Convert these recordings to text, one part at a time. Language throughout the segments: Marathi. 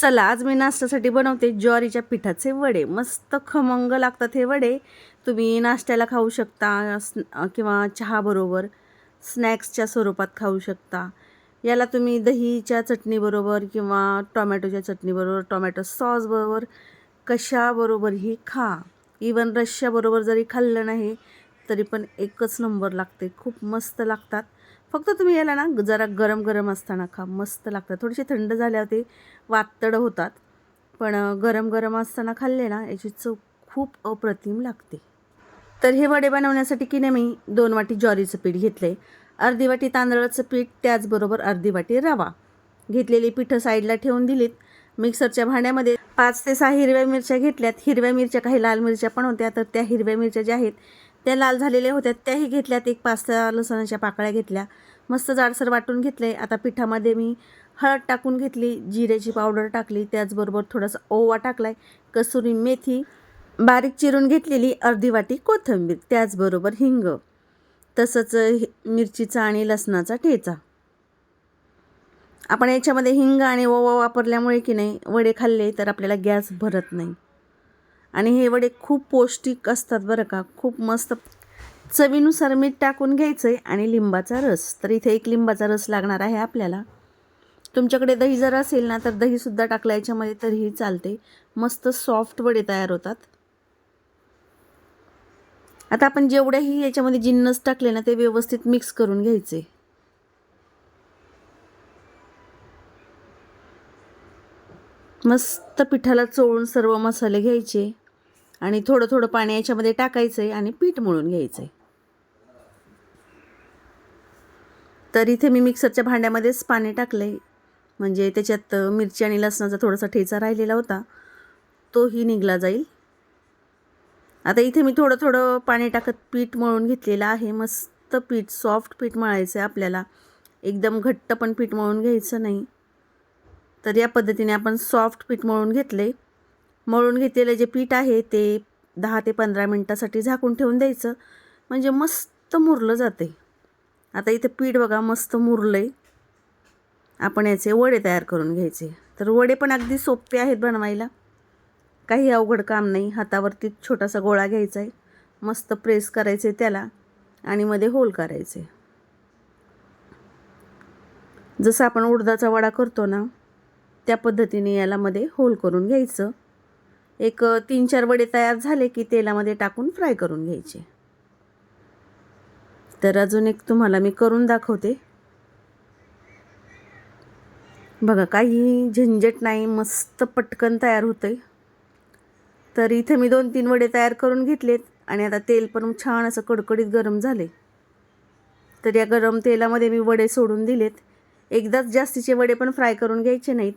चला आज मी नाश्त्यासाठी बनवते ज्वारीच्या पिठाचे वडे. मस्त खमंग लागतात हे वडे. तुम्ही नाश्त्याला खाऊ शकता स्न- किंवा चहाबरोबर स्नॅक्सच्या स्वरूपात खाऊ शकता. याला तुम्ही दहीच्या चटणीबरोबर किंवा टोमॅटोच्या चटणीबरोबर टोमॅटो सॉसबरोबर कशाबरोबरही खा. इवन रश्श्याबरोबर जरी खाल्लं नाही तरी पण एकच नंबर लागते. खूप मस्त लागतात. फक्त तुम्ही याला ना जरा गरम गरम असताना खा. मस्त लागतात. थोडेसे थंड झाल्यावर ते वातड होतात. पण गरम गरम असताना खाल्ले ना याची चव खूप अप्रतिम लागते. तर हे वडे बनवण्यासाठी की नाही मी दोन वाटी ज्वारीचं पीठ घेतले. अर्धी वाटी तांदळाचं पीठ त्याचबरोबर अर्धी वाटी रवा. घेतलेली पिठं साईडला ठेवून दिलीत. मिक्सरच्या भांड्यामध्ये पाच ते सहा हिरव्या मिरच्या घेतल्यात. हिरव्या मिरच्या काही लाल मिरच्या पण होत्या. तर त्या हिरव्या मिरच्या ज्या आहेत त्या लाल झालेल्या होत्या त्याही घेतल्यात एक पाच सहा लसणाच्या पाकळ्या घेतल्या. मस्त जाडसर वाटून घेतले. आता पिठामध्ये मी हळद टाकून घेतली जिऱ्याची पावडर टाकली त्याचबरोबर थोडासा ओवा टाकलाय कसुरी मेथी बारीक चिरून घेतलेली अर्धी वाटी कोथिंबीर त्याचबरोबर हिंग. तसंच हि- मिरचीचा आणि लसणाचा ठेचा. आपण याच्यामध्ये हिंग आणि ओवा वापरल्यामुळे की नाही वडे खाल्ले तर आपल्याला गॅस भरत नाही. आणि हे वडे खूप पौष्टिक असतात बरं का. खूप मस्त चवीनुसार मीठ टाकून घ्यायचं आहे आणि लिंबाचा रस. तर इथे एक लिंबाचा रस लागणार आहे आपल्याला. तुमच्याकडे दही जर असेल ना तर दहीसुद्धा टाकलं याच्यामध्ये तरीही चालते. मस्त सॉफ्ट वडे तयार होतात. आता आपण जेवढ्याही याच्यामध्ये जिन्नस टाकले ना ते व्यवस्थित मिक्स करून घ्यायचे. मस्त पिठाला चोळून सर्व मसाले घ्यायचे. आणि थोडं थोडं पाणी याच्यामध्ये टाकायचं आहे आणि पीठ मळून घ्यायचं आहे तर इथे मी मिक्सरच्या भांड्यामध्येच पाणी टाकलं आहे म्हणजे त्याच्यात मिरची आणि लसणाचा थोडासा ठेचा राहिलेला होता. तोही निघला जाईल. आता इथे मी थोडं थोडं पाणी टाकत पीठ मळून घेतलेलं आहे. मस्त पीठ सॉफ्ट पीठ मळायचं आहे आपल्याला. एकदम घट्ट पण पीठ मळून घ्यायचं नाही. तर या पद्धतीने आपण सॉफ्ट पीठ मळून घेतले मळून घेतलेलं जे पीठ आहे ते दहा ते पंधरा मिनटासाठी झाकून ठेवून द्यायचं. म्हणजे मस्त मुरलं जाते आता इथे पीठ बघा मस्त मुरलं आहे आपण याचे वडे तयार करून घ्यायचे. तर वडे पण अगदी सोपे आहेत बनवायला. काही अवघड काम नाही. हातावरती छोटासा गोळा घ्यायचा आहे मस्त प्रेस करायचे त्याला आणि मध्ये होल करायचे. जसं आपण उडदाचा वडा करतो ना त्या पद्धतीने याला मध्ये होल करून घ्यायचं. एक तीन चार वडे तयार झाले की तेलामध्ये टाकून फ्राय करून घ्यायचे. तर अजून एक तुम्हाला मी करून दाखवते. बघा काही झंझट नाही मस्त पटकन तयार होतं तर इथे मी दोन तीन वडे तयार करून घेतलेत आणि आता तेल पण छान असं कडकडीत गरम झाले तर या गरम तेलामध्ये मी वडे सोडून दिलेत. एकदाच जास्तीचे वडे पण फ्राय करून घ्यायचे नाहीत.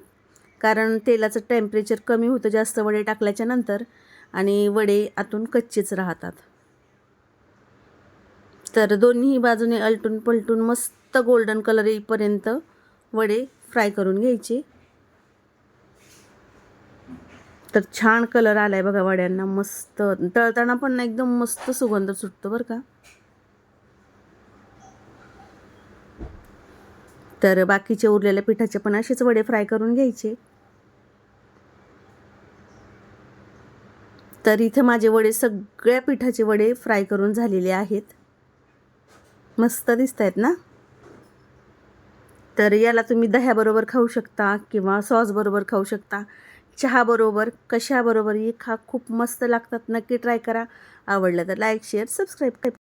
कारण तेलाचं टेम्परेचर कमी होतं जास्त वडे टाकल्याच्या नंतर आणि वडे आतून कच्चेच राहतात. तर दोन्ही बाजूने अलटून पलटून मस्त गोल्डन कलर येईपर्यंत वडे फ्राय करून घ्यायचे. तर छान कलर आलाय बघा वड्यांना मस्त. तळताना पण एकदम मस्त सुगंध सुटतो बरं का. तर बाकीचे उरलेल्या पिठाचे पण असेच वडे फ्राय करून घ्यायचे. तर इथे माझे वडे सगळ्या पिठाचे वडे फ्राय करून झालेले आहेत. मस्त दिसत आहेत ना? तर याला तुम्ही दह्याबरोबर खाऊ शकता किंवा सॉसबरोबर खाऊ शकता. चहाबरोबर कशाबरोबरही खा खूप मस्त लागतात. नक्की ट्राय करा. आवडलं तर लाईक शेअर सबस्क्राईब